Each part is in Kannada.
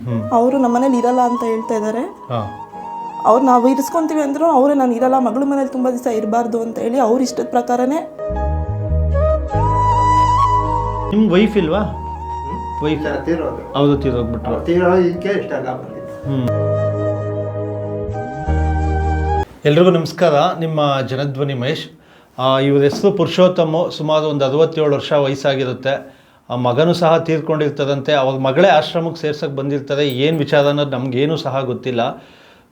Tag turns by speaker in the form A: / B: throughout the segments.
A: ಹ್ಮ್.
B: ಅವರು ನಮ್ಮನೇಲಿ ಇರಲ್ಲ ಅಂತ ಹೇಳ್ತಾ ಇದ್ದಾರೆ ಅವ್ರು ನಾವು ಇರಿಸ್ಕೊಂತೀವಿ ಅಂದ್ರು ಅವರೇ ನಾನು ಇರಲ್ಲ ಮಗಳ ಮನೇಲಿ ತುಂಬಾ ದಿವಸ ಇರಬಾರ್ದು ಅಂತ ಹೇಳಿ ಅವ್ರ ಇಷ್ಟದ ಪ್ರಕಾರನೇ.
A: ನಿಮ್ಮ ವೈಫ್ ಇಲ್ವಾ? ವೈಫ್ ಹೌದು ತೀರೋಗ್ಬಿಟ್ರು ಹ್ಞೂ ಎಲ್ರಿಗೂ ನಮಸ್ಕಾರ. ನಿಮ್ಮ ಜನಧ್ವನಿ ಮಹೇಶ್. ಆ, ಇವ್ರ ಹೆಸರು ಪುರುಷೋತ್ತಮ ಸುಮಾರು ಒಂದು ಅರವತ್ತೇಳು ವರ್ಷ ವಯಸ್ಸಾಗಿರುತ್ತೆ. ಆ ಮಗನೂ ಸಹ ತೀರ್ಕೊಂಡಿರ್ತದಂತೆ ಅವ್ರ ಮಗಳೇ ಆಶ್ರಮಕ್ಕೆ ಸೇರ್ಸಕ್ಕೆ ಬಂದಿರ್ತಾರೆ ಏನು ವಿಚಾರ ಅನ್ನೋದು ನಮಗೇನೂ ಸಹ ಗೊತ್ತಿಲ್ಲ.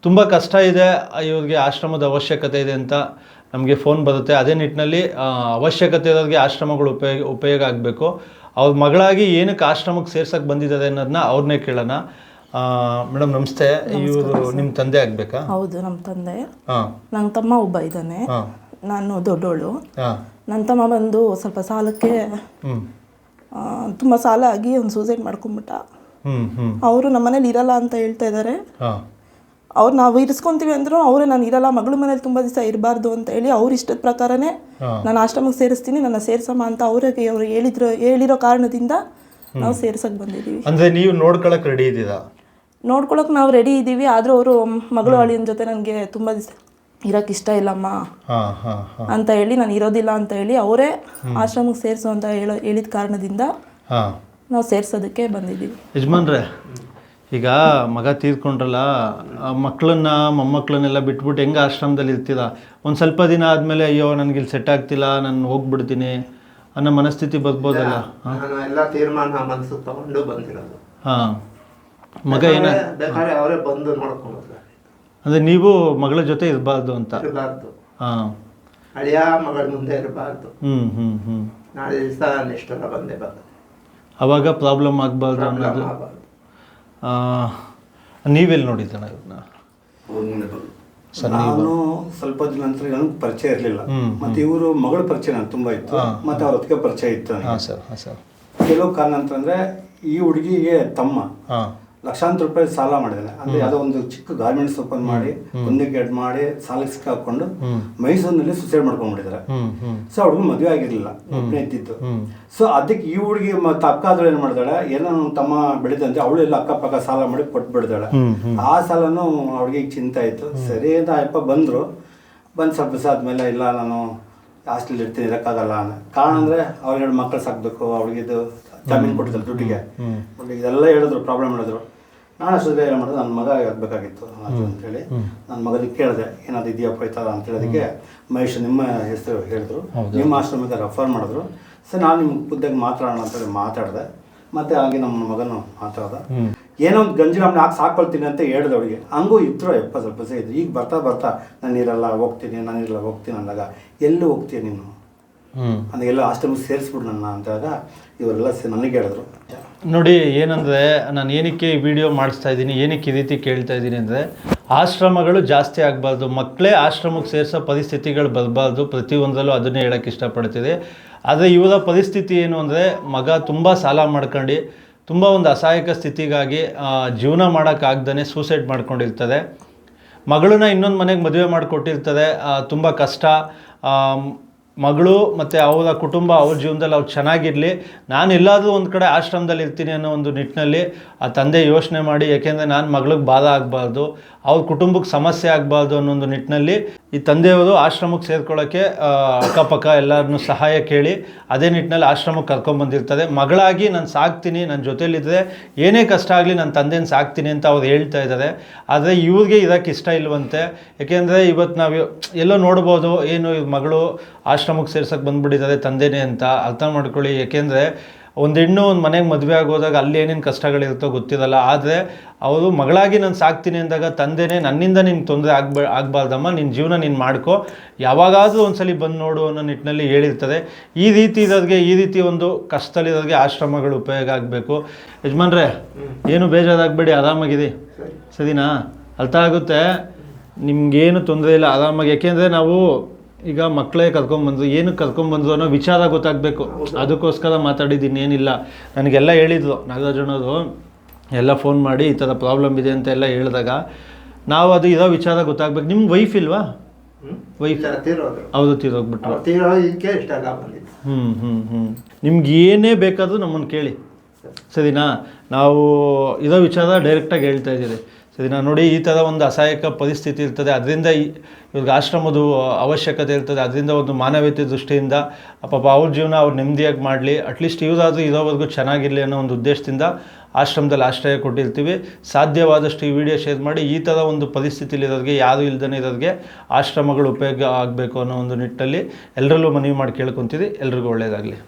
A: ತುಂಬ ಕಷ್ಟ ಇದೆ ಇವ್ರಿಗೆ ಆಶ್ರಮದ ಅವಶ್ಯಕತೆ ಇದೆ ಅಂತ ನಮಗೆ ಫೋನ್ ಬರುತ್ತೆ. ಅದೇ ನಿಟ್ಟಿನಲ್ಲಿ ಅವಶ್ಯಕತೆ ಇರೋರಿಗೆ ಆಶ್ರಮಗಳು ಉಪಯೋಗ ಉಪಯೋಗ ಆಗಬೇಕು. ಅವ್ರ ಮಗಳಾಗಿ ಏನಕ್ಕೆ ಆಶ್ರಮಕ್ಕೆ ಸೇರ್ಸಕ್ಕೆ ಬಂದಿದ್ದಾರೆ ಅನ್ನೋದನ್ನ ಅವ್ರನ್ನೇ ಕೇಳೋಣ. ಮೇಡಮ್ ನಮಸ್ತೆ. ಇವರು ನಿಮ್ಮ ತಂದೆ ಆಗಬೇಕಾ?
B: ಹೌದು ನಮ್ಮ ತಂದೆ.
A: ಹಾಂ.
B: ನನ್ನ ತಮ್ಮ ಒಬ್ಬ ಇದ್ದಾನೆ. ನಾನು ದೊಡ್ಡೋಳು.
A: ಹಾಂ.
B: ನನ್ನ ತಮ್ಮ ಬಂದು ಸ್ವಲ್ಪ ಸಾಲಕ್ಕೆ ತುಂಬ ಸಾಲ ಆಗಿ ಅವ್ನು ಸೂಸೈಡ್ ಮಾಡ್ಕೊಂಬಿಟ್ಟ ಅವರು ನಮ್ಮ ನಮ್ಮನೇಲಿ ಇರಲ್ಲ ಅಂತ ಹೇಳ್ತಾ ಇದ್ದಾರೆ ಅವ್ರು ನಾವು ಇರಿಸ್ಕೊಂತೀವಿ ಅಂದ್ರು ಅವರು ನಾನು ಇರಲ್ಲ ಮಗಳ ಮನೇಲಿ ತುಂಬ ದಿವಸ ಇರಬಾರ್ದು ಅಂತ ಹೇಳಿ ಅವ್ರ ಇಷ್ಟದ ಪ್ರಕಾರನೇ ನಾನು ಆಶ್ರಮಕ್ಕೆ ಸೇರಿಸ್ತೀನಿ ನನ್ನ ಸೇರ್ಸಮ್ಮ ಅಂತ ಅವ್ರಿಗೆ ಅವರು ಹೇಳಿದ್ರು ಹೇಳಿರೋ ಕಾರಣದಿಂದ ನಾವು ಸೇರ್ಸಕ್ ಬಂದಿದ್ದೀವಿ
A: ಅಂದರೆ ನೀವು ನೋಡ್ಕೊಳಕ್ಕೆ ರೆಡಿ ಇದ್ದೀರಾ
B: ನೋಡ್ಕೊಳಕ್ ನಾವು ರೆಡಿ ಇದ್ದೀವಿ ಆದರೂ ಅವರು ಮಗಳು ಅಳಿಯನ ಜೊತೆ ನನಗೆ ತುಂಬ ದಿವಸ ಇರೋಕ್ಕೆ ಇಷ್ಟ ಇಲ್ಲಮ್ಮ.
A: ಹಾಂ ಹಾಂ ಹಾಂ.
B: ಅಂತ ಹೇಳಿ ನಾನು ಇರೋದಿಲ್ಲ ಅಂತ ಹೇಳಿ ಅವರೇ ಆಶ್ರಮಕ್ಕೆ ಸೇರಿಸು ಅಂತ ಹೇಳೋ ಹೇಳಿದ ಕಾರಣದಿಂದ
A: ಹಾಂ.
B: ನಾವು ಸೇರ್ಸೋದಕ್ಕೆ ಬಂದಿದ್ದೀವಿ.
A: ಯಜಮಾನ್ರೆ ಈಗ ಮಗ ತೀರ್ಕೊಂಡ್ರಲ್ಲ ಆ ಮಕ್ಕಳನ್ನ ಮೊಮ್ಮಕ್ಕಳನ್ನೆಲ್ಲ ಬಿಟ್ಬಿಟ್ಟು ಹೆಂಗೆ ಆಶ್ರಮದಲ್ಲಿ ಇರ್ತೀರ? ಒಂದು ಸ್ವಲ್ಪ ದಿನ ಆದಮೇಲೆ ಅಯ್ಯೋ ನನಗೆ ಇಲ್ಲಿ ಸೆಟ್ ಆಗ್ತಿಲ್ಲ ನಾನು ಹೋಗ್ಬಿಡ್ತೀನಿ ಅನ್ನೋ ಮನಸ್ಥಿತಿ ಬರ್ಬೋದಲ್ಲ?
C: ನಾನು ಎಲ್ಲ ತೀರ್ಮಾನ ಮನಸ್ಸು ತಗೊಂಡು ಬಂದಿರೋದು.
A: ಹಾಂ. ಮಗ ಏನ
C: ಬೇಕಾದ್ರೆ ಅವರೇ ಬಂದು ನೋಡ್ಕೊಂಡು
A: ಅಂದರೆ ನೀವು ಮಗಳ ಜೊತೆ ಇರಬಾರ್ದು ಅಂತ.
C: ಇರಬಾರ್ದು.
A: ಹಾಂ.
C: ಅಳಿಯ ಮಗಳ ಮುಂದೆ ಇರಬಾರ್ದು.
A: ಹ್ಞೂ ಹ್ಞೂ ಹ್ಞೂ
C: ನಾಳೆ ದಿವಸ ನಿಷ್ಠರ ಬಂದೇ ಬರ್ತದೆ.
A: ಅವಾಗ ಪ್ರಾಬ್ಲಮ್ ಆಗಬಾರ್ದು ಅನ್ನೋದು. ನೀವೆಲ್ಲಿ ನೋಡಿದ್ದಣ್ಣ ಇದನ್ನ ಸರ್ ನೀವು
D: ನಾನು ಸ್ವಲ್ಪ ದಿನ ನಂತರ ನನಗೆ ಪರಿಚಯ ಇರಲಿಲ್ಲ. ಮತ್ತೆ ಇವರು ಮಗಳ ಪರಿಚಯ ನನಗೆ ತುಂಬಾ ಇತ್ತು. ಮತ್ತೆ ಅವ್ರ ಹೊತ್ತಿಗೆ ಪರಿಚಯ ಇತ್ತು.
A: ಹಾಂ ಸರ್ ಹಾಂ ಸರ್.
D: ಕೆಲವು ಕಾರಣ ಅಂತಂದ್ರೆ ಈ ಹುಡುಗಿಗೆ ತಮ್ಮ
A: ಹಾಂ.
D: ಲಕ್ಷಾಂತರ ರೂಪಾಯಿ ಸಾಲ ಮಾಡಿದ್ದಾನೆ ಅಂದ್ರೆ ಯಾವುದೋ ಒಂದು ಚಿಕ್ಕ ಗಾರ್ಮೆಂಟ್ಸ್ ಓಪನ್ ಮಾಡಿ ಒಂದಕ್ಕೆ ಎರಡು ಮಾಡಿ ಸಾಲಕ್ಕೆ ಸಿಕ್ಕಾಕೊಂಡು ಮೈಸೂರಿನಲ್ಲಿ ಸುಸೈಡ್ ಮಾಡ್ಕೊಂಡ್ಬಿಟ್ಟಿದ್ದಾರೆ ಸೊ ಹುಡುಗ ಮದುವೆ ಆಗಿರ್ಲಿಲ್ಲ ಒಬ್ಬನೇ
A: ಇದ್ದಿತ್ತು
D: ಸೊ ಅದಕ್ಕೆ ಈ ಹುಡುಗಿ ಮತ್ತೆ ಅಕ್ಕ ಆದ್ರೂ ಏನ್ ಮಾಡ್ತಾಳೆ ಏನೋ ತಮ್ಮ ಬೆಳೆದಂತೆ ಅವಳು ಎಲ್ಲ ಅಕ್ಕಪಕ್ಕ ಸಾಲ ಮಾಡಿ ಕೊಟ್ಟು ಬಿಡ್ತಾಳೆ
A: ಹ್ಮ್,
D: ಆ ಸಾಲನು ಅವ್ರಿಗೆ ಚಿಂತೆ ಆಯ್ತು. ಸರಿ ಅಂತ ಅಪ್ಪ ಬಂದ್ರು. ಬಂದು ಸ್ವಲ್ಪ ದಿವಸ ಆದ್ಮೇಲೆ ಇಲ್ಲ ನಾನು ಹಾಸ್ಟೆಲ್ ಇರ್ತೀನಿ ಇರೋಕ್ಕಾಗಲ್ಲ ಅನ್ನೋ ಕಾರಣ ಅಂದ್ರೆ ಅವ್ರಿಗೆ ಎರಡು ಮಕ್ಕಳು ಸಾಕ್ಬೇಕು ಅವಳಿಗೆ ಇದು ಜಾಮೀನು ಕೊಟ್ಟಿದ್ರು ದುಡ್ಡಿಗೆ. ಇದೆಲ್ಲ ಹೇಳಿದ್ರು ಪ್ರಾಬ್ಲಮ್ ಹೇಳಿದ್ರು. ನಾನು ಸುದ್ದಿ ಏನು ಮಾಡಿದೆ ನನ್ನ ಮಗ ಆಗಬೇಕಾಗಿತ್ತು ಅಂತೇಳಿ. ನನ್ನ ಮಗನಿಗೆ ಕೇಳಿದೆ ಏನಾದ್ರು ಇದೆಯಪ್ಪ ಈ ಥರ ಅಂತ ಹೇಳೋದಕ್ಕೆ ಮಹೇಶ್ ನಿಮ್ಮ ಹೆಸರು ಹೇಳಿದ್ರು. ನಿಮ್ಮ ಆಶ್ರಮಕ್ಕೆ ರೆಫರ್ ಮಾಡಿದ್ರು. ಸರ್ ನಾನು ನಿಮ್ಮ ಹುದ್ದೆಗೆ ಮಾತಾಡೋಣ ಅಂತೇಳಿ ಮಾತಾಡಿದೆ. ಮತ್ತೆ ಹಾಗೆ ನಮ್ಮ ಮಗನು ಮಾತಾಡ್ದ. ಏನೋ ಒಂದು ಗಂಜಿ ನಮ್ಮನ್ನ ಹಾಕಿ ಸಾಕೊಳ್ತೀನಿ ಅಂತ ಹೇಳ್ದೆ ಅವಳಿಗೆ. ಹಂಗೂ ಇದ್ರು ಎಪ್ಪ ಸ್ವಲ್ಪ ಸೇ ಇದ್ರು. ಈಗ ಬರ್ತಾ ಬರ್ತಾ ನಾನು ಇರಲ್ಲ ಹೋಗ್ತೀನಿ ನಾನು ಇರಲ್ಲ ಹೋಗ್ತೀನಿ ಅಂದಾಗ ಎಲ್ಲಿ ಹೋಗ್ತೀನಿ ನೀನು?
A: ಹ್ಞೂ
D: ಹಾಸ್ಟೆಲ್ ಸೇರಿಸ್ಬಿಡು ನನ್ನ ಅಂದಾಗ ಇವರೆಲ್ಲ ನನಗೆ ಹೇಳಿದ್ರು.
A: ನೋಡಿ, ಏನಂದರೆ ನಾನು ಏನಕ್ಕೆ ವಿಡಿಯೋ ಮಾಡಿಸ್ತಾ ಇದ್ದೀನಿ, ಏನಕ್ಕೆ ಈ ರೀತಿ ಕೇಳ್ತಾ ಇದ್ದೀನಿ ಅಂದರೆ, ಆಶ್ರಮಗಳು ಜಾಸ್ತಿ ಆಗಬಾರ್ದು. ಮಕ್ಕಳೇ ಆಶ್ರಮಕ್ಕೆ ಸೇರಿಸೋ ಪರಿಸ್ಥಿತಿಗಳು ಬರಬಾರ್ದು. ಪ್ರತಿಯೊಂದರಲ್ಲೂ ಅದನ್ನೇ ಹೇಳಕ್ಕೆ ಇಷ್ಟಪಡ್ತೀವಿ ಆದರೆ ಇವರ ಪರಿಸ್ಥಿತಿ ಏನು ಅಂದರೆ, ಮಗ ತುಂಬ ಸಾಲ ಮಾಡ್ಕೊಂಡು, ತುಂಬ ಒಂದು ಅಸಹಾಯಕ ಸ್ಥಿತಿಗಾಗಿ ಜೀವನ ಮಾಡೋಕ್ಕಾಗ್ದೇ ಸೂಸೈಡ್ ಮಾಡ್ಕೊಂಡಿರ್ತದೆ ಮಗಳನ್ನ ಇನ್ನೊಂದು ಮನೆಗೆ ಮದುವೆ ಮಾಡಿಕೊಟ್ಟಿರ್ತಾರೆ. ತುಂಬ ಕಷ್ಟ. ಮಗಳು ಮತ್ತು ಅವರ ಕುಟುಂಬ, ಅವ್ರ ಜೀವನದಲ್ಲಿ ಅವ್ರು ಚೆನ್ನಾಗಿರಲಿ. ನಾನು ಎಲ್ಲಾದರೂ ಒಂದು ಕಡೆ ಆಶ್ರಮದಲ್ಲಿ ಇರ್ತೀನಿ ಅನ್ನೋ ಒಂದು ನಿಟ್ಟಿನಲ್ಲಿ ಆ ತಂದೆ ಯೋಚನೆ ಮಾಡಿ, ಏಕೆಂದರೆ ನಾನು ಮಗಳಿಗೆ ಬಾಧ ಆಗಬಾರ್ದು, ಅವ್ರ ಕುಟುಂಬಕ್ಕೆ ಸಮಸ್ಯೆ ಆಗಬಾರ್ದು ಅನ್ನೋ ಒಂದು ನಿಟ್ಟಿನಲ್ಲಿ ಈ ತಂದೆಯವರು ಆಶ್ರಮಕ್ಕೆ ಸೇರ್ಕೊಳ್ಳೋಕ್ಕೆ ಅಕ್ಕಪಕ್ಕ ಎಲ್ಲರನ್ನೂ ಸಹಾಯ ಕೇಳಿ ಅದೇ ನಿಟ್ಟಿನಲ್ಲಿ ಆಶ್ರಮಕ್ಕೆ ಕರ್ಕೊಂಡ್ಬಂದಿರ್ತಾರೆ ಮಗಳಾಗಿ ನಾನು ಸಾಕ್ತೀನಿ ನನ್ನ ಜೊತೆಯಲ್ಲಿದ್ದರೆ ಏನೇ ಕಷ್ಟ ಆಗಲಿ ನನ್ನ ತಂದೆನ ಸಾಕ್ತೀನಿ ಅಂತ ಅವ್ರು ಹೇಳ್ತಾ ಇದ್ದಾರೆ. ಆದರೆ ಇವ್ರಿಗೆ ಇದಕ್ಕೆ ಇಷ್ಟ ಇಲ್ವಂತೆ. ಏಕೆಂದರೆ ಇವತ್ತು ನಾವು ಎಲ್ಲೋ ನೋಡ್ಬೋದು, ಏನು ಇವ್ರ ಮಗಳು ಆಶ್ರಮಕ್ಕೆ ಸೇರ್ಸೋಕ್ಕೆ ಬಂದುಬಿಟ್ಟಿದ್ದಾರೆ ತಂದೆನೇ ಅಂತ. ಅರ್ಥ ಮಾಡ್ಕೊಳ್ಳಿ. ಯಾಕೆಂದರೆ ಒಂದು ಹೆಣ್ಣು ಒಂದು ಮನೆಗೆ ಮದುವೆ ಆಗೋದಾಗ ಅಲ್ಲಿ ಏನೇನು ಕಷ್ಟಗಳಿರುತ್ತೋ ಗೊತ್ತಿರಲ್ಲ. ಆದರೆ ಅವರು ಮಗಳಾಗಿ ನಾನು ಸಾಕ್ತೀನಿ ಅಂದಾಗ ತಂದೆನೇ ನನ್ನಿಂದ ನಿನ್ನ ತೊಂದರೆ ಆಗ್ಬ ಆಗಬಾರ್ದಮ್ಮ ನಿನ್ನ ಜೀವನ ನೀನು ಮಾಡ್ಕೊ. ಯಾವಾಗಾದರೂ ಒಂದ್ಸಲಿ ಬಂದು ನೋಡು ಅನ್ನೋ ನಿಟ್ಟಿನಲ್ಲಿ ಹೇಳಿರ್ತದೆ. ಈ ರೀತಿ ಇರೋರಿಗೆ ಈ ರೀತಿ ಒಂದು ಕಷ್ಟದಲ್ಲಿರೋರಿಗೆ ಆಶ್ರಮಗಳು ಉಪಯೋಗ ಆಗಬೇಕು. ಯಜಮಾನ್ರೆ ಏನು ಬೇಜಾರಾಗಬೇಡಿ ಆರಾಮಾಗಿದೆ ಸರಿನಾ? ಅರ್ಥ ಆಗುತ್ತೆ. ನಿಮ್ಗೇನು ತೊಂದರೆ ಇಲ್ಲ ಆರಾಮಾಗಿ. ಯಾಕೆಂದರೆ ನಾವು ಈಗ ಮಕ್ಕಳೇ ಕರ್ಕೊಂಬಂದು ಏನಕ್ಕೆ ಕರ್ಕೊಂಬಂದ್ರು ಅನ್ನೋ ವಿಚಾರ ಗೊತ್ತಾಗಬೇಕು. ಅದಕ್ಕೋಸ್ಕರ ಮಾತಾಡಿದ್ದೀನಿ ಏನಿಲ್ಲ. ನನಗೆಲ್ಲ ಹೇಳಿದ್ರು ನಾಗರಾಜನವರು ಎಲ್ಲ ಫೋನ್ ಮಾಡಿ ಈ ಥರ ಪ್ರಾಬ್ಲಮ್ ಇದೆ ಅಂತ ಎಲ್ಲ ಹೇಳಿದಾಗ ನಾವು ಅದು ಇರೋ ವಿಚಾರ ಗೊತ್ತಾಗ್ಬೇಕು. ನಿಮ್ಗೆ ವೈಫ್ ಇಲ್ವಾ? ವೈಫ್ ಹೌದು ತೀರೋಗ್ಬಿಟ್ರು.
C: ಬಂದಿದ್ದು.
A: ಹ್ಞೂ ಹ್ಞೂ ಹ್ಞೂ ನಿಮ್ಗೆ ಏನೇ ಬೇಕಾದರೂ ನಮ್ಮನ್ನು ಕೇಳಿ. ಸರಿನಾ? ನಾವು ಇರೋ ವಿಚಾರ ಡೈರೆಕ್ಟಾಗಿ ಹೇಳ್ತಾ ಇದ್ದೀರಿ ಸರಿನಾ ನೋಡಿ ಈ ಥರ ಒಂದು ಅಸಹಾಯಕ ಪರಿಸ್ಥಿತಿ ಇರ್ತದೆ. ಅದರಿಂದ ಇವ್ರಿಗೆ ಆಶ್ರಮದ ಅವಶ್ಯಕತೆ ಇರ್ತದೆ. ಅದರಿಂದ ಒಂದು ಮಾನವೀಯತೆ ದೃಷ್ಟಿಯಿಂದ ಪಾಪ ಅವ್ರ ಜೀವನ ಅವ್ರು ನೆಮ್ಮದಿಯಾಗಿ ಮಾಡಲಿ. ಅಟ್ಲೀಸ್ಟ್ ಇವರಾದರೂ ಇರೋವರೆಗೂ ಚೆನ್ನಾಗಿರಲಿ ಅನ್ನೋ ಒಂದು ಉದ್ದೇಶದಿಂದ ಆಶ್ರಮದಲ್ಲಿ ಆಶ್ರಯ ಕೊಟ್ಟಿರ್ತೀವಿ. ಸಾಧ್ಯವಾದಷ್ಟು ಈ ವಿಡಿಯೋ ಶೇರ್ ಮಾಡಿ ಈ ಥರ ಒಂದು ಪರಿಸ್ಥಿತಿಲಿರೋರಿಗೆ, ಯಾರು ಇಲ್ದೇ ಇರೋರಿಗೆ ಆಶ್ರಮಗಳು ಉಪಯೋಗ ಆಗಬೇಕು ಅನ್ನೋ ಒಂದು ನಿಟ್ಟಲ್ಲಿ ಎಲ್ಲರಲ್ಲೂ ಮನವಿ ಮಾಡಿ ಕೇಳ್ಕೊತೀವಿ. ಎಲ್ರಿಗೂ ಒಳ್ಳೆಯದಾಗಲಿ